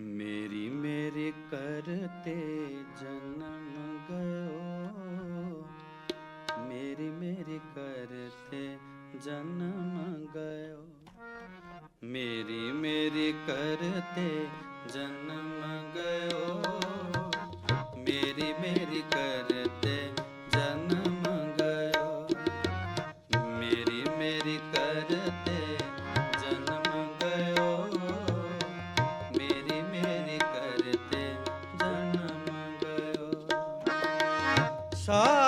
ਮੇਰੀ ਮੇਰੇ ਕਰਤੇ ਜਨਮ ਗਇਓ ਮੇਰੀ ਮੇਰੇ ਕਰਤੇ ਜਨਮ ਗਇਓ ਮੇਰੀ ਮੇਰੇ ਕਰਤੇ ਜਨਮ ਗਇਓ ਮੇਰੀ ਮੇਰੀ ਕਰਤੇ ਜਨਮ ਗਇਓ ਮੇਰੀ ਮੇਰੀ ਕਰਤੇ सा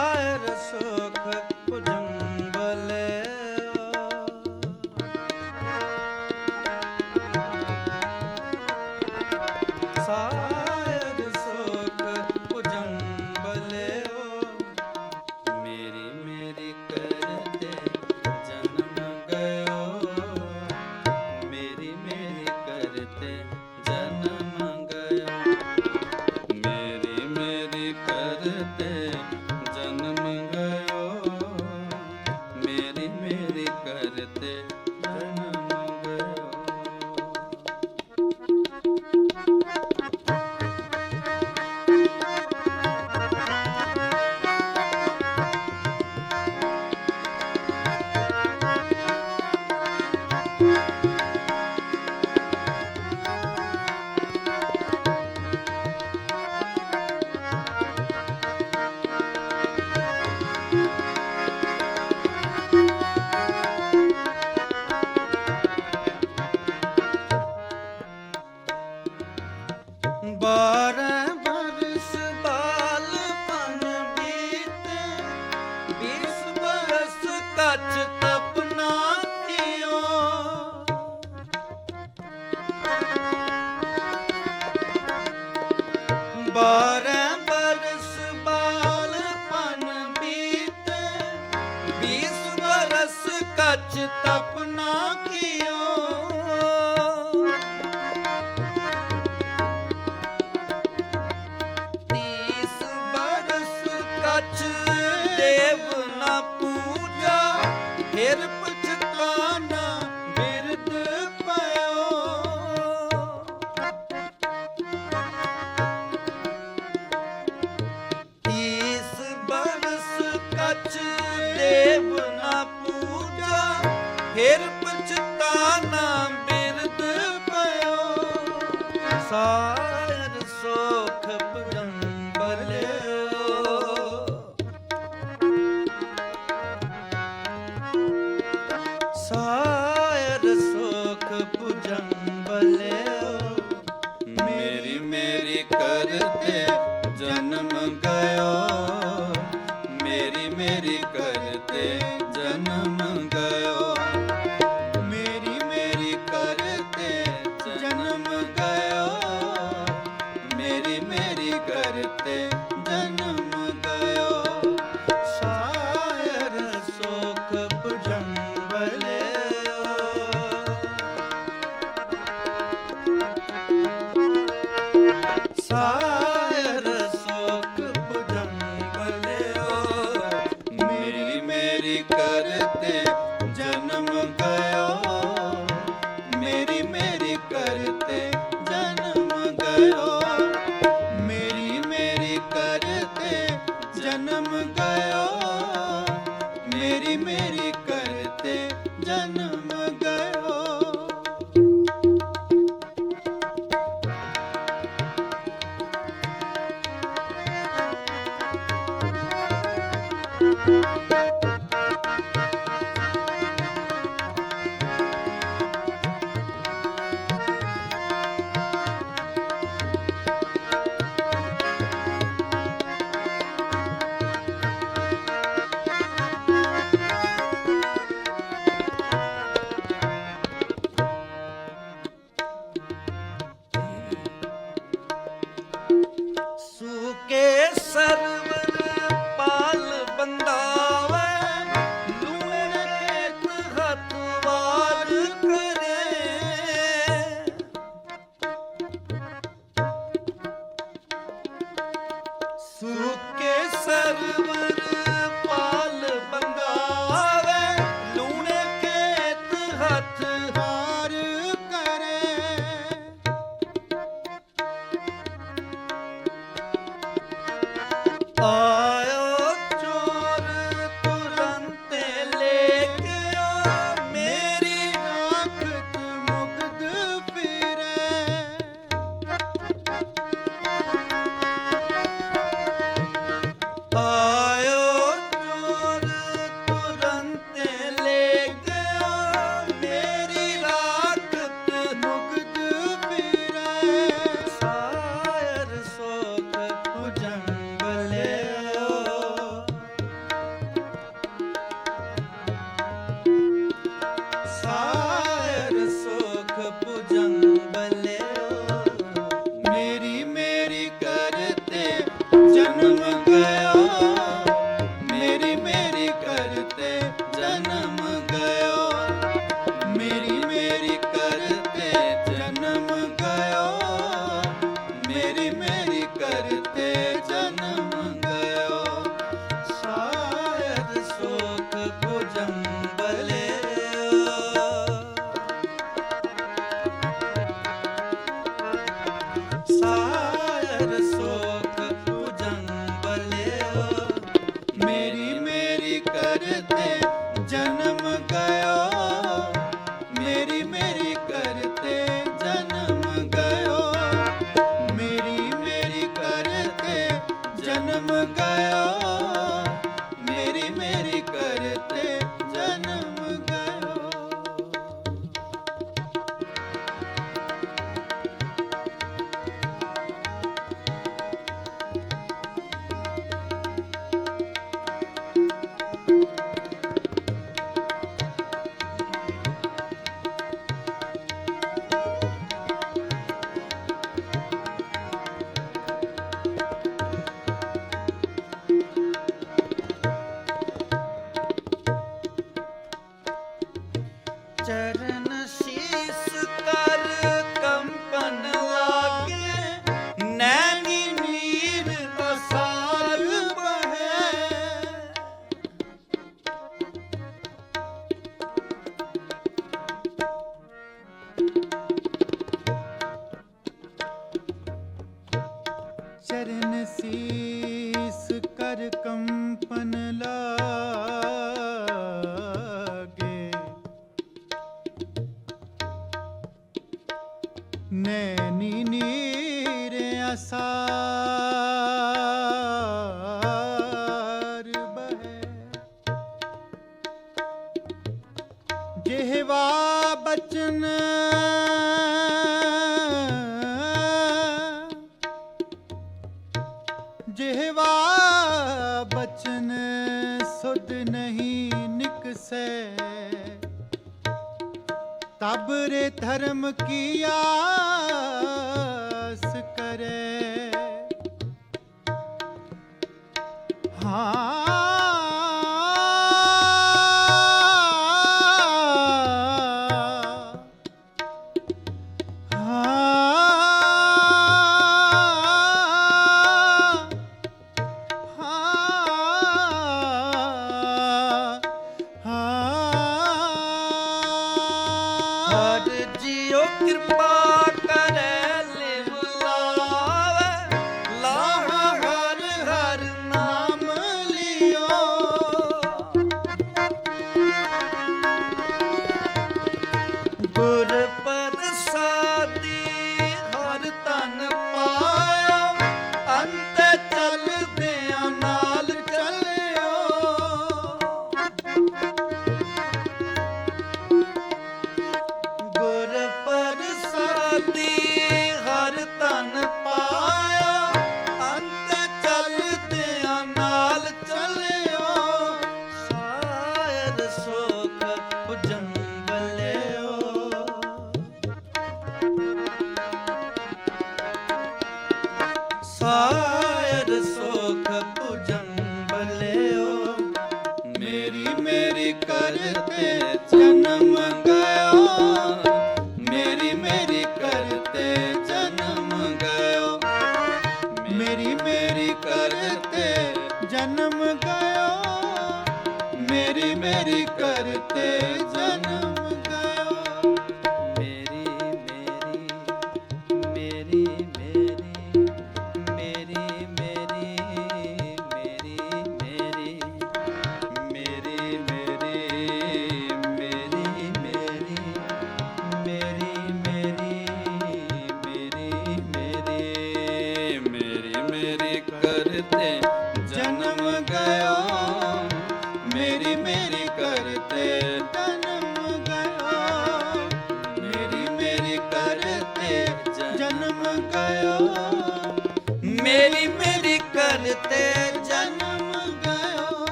ਰਚ ਤਪਨਾ ਕੀ ਕਰਤੇ ਚਰਨ ਸੀਸ ਕਰ ਨੀਰ ਚਰਨ ਸੀਸ ਕਰ ਕੰਪਨ ਬਸੈ ਤਬ ਰੇ ਧਰਮ ਕੀ ਆਸ ਕਰੇ। ਹਾਂ।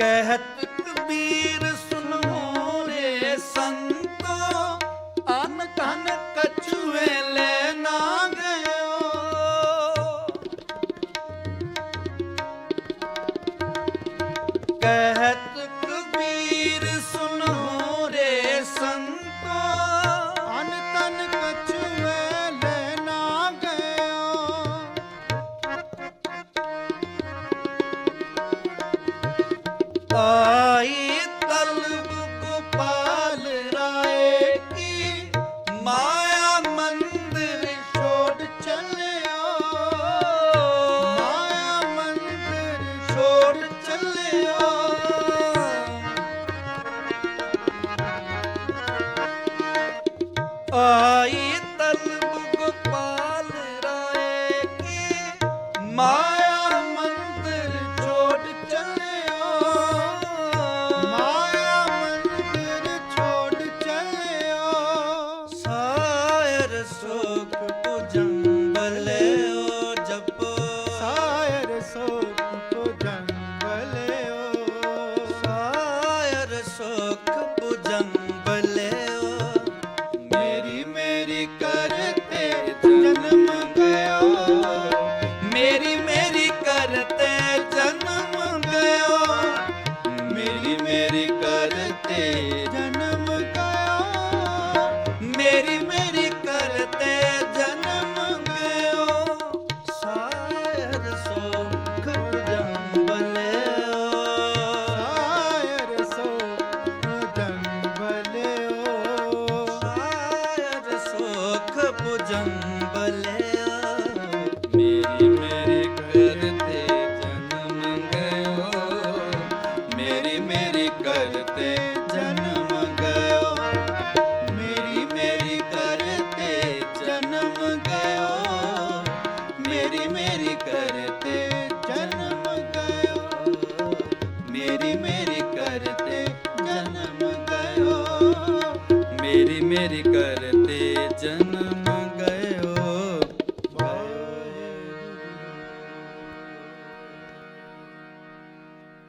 कहत Ay